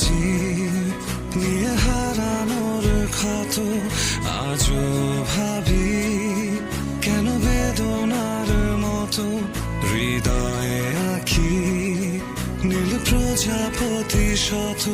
খুঁজি নিয়ে হারানোর ক্ষত আজও ভাবি কেন বেদনার মতো। হৃদয়ে আঁকি নীল প্রজাপতি শত।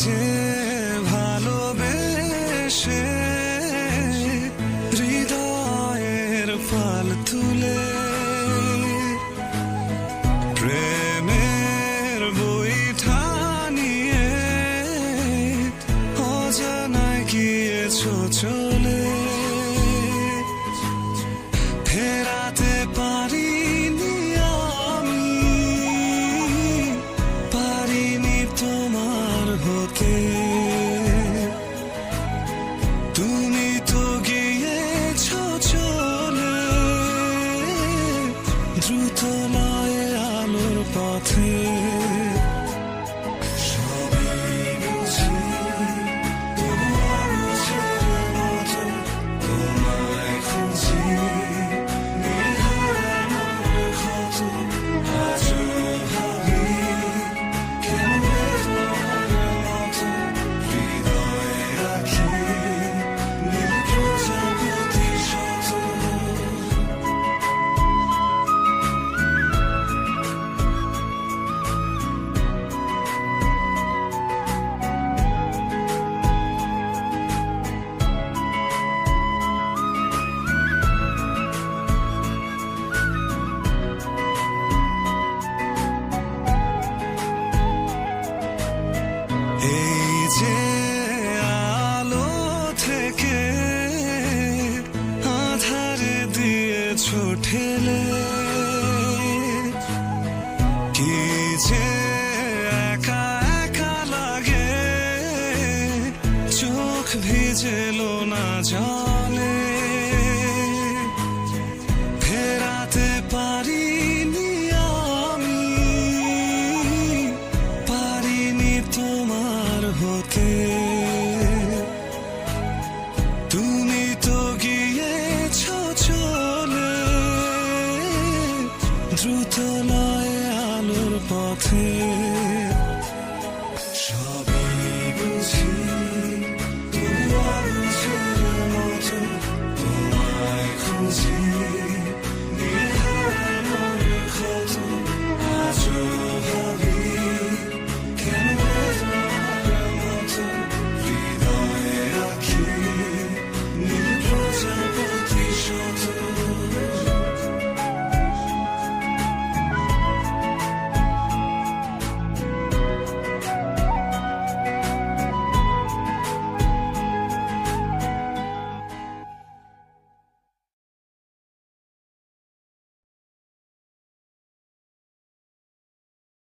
যে ভালোবেসে হৃদয়ের পাল তুলে প্রেমের বই ঠানিয়ে অজানায় গিয়েছ চলে। যে একা একা লাগে। চোখ ভিজেলো না জলে। ফেরাতে পারিনি আমি, পারিনি তোমার হতে। তুমি তো গিয়েছ চলে, দ্রুত লয়ে আলোর পথে। সবই বুঝি তোমার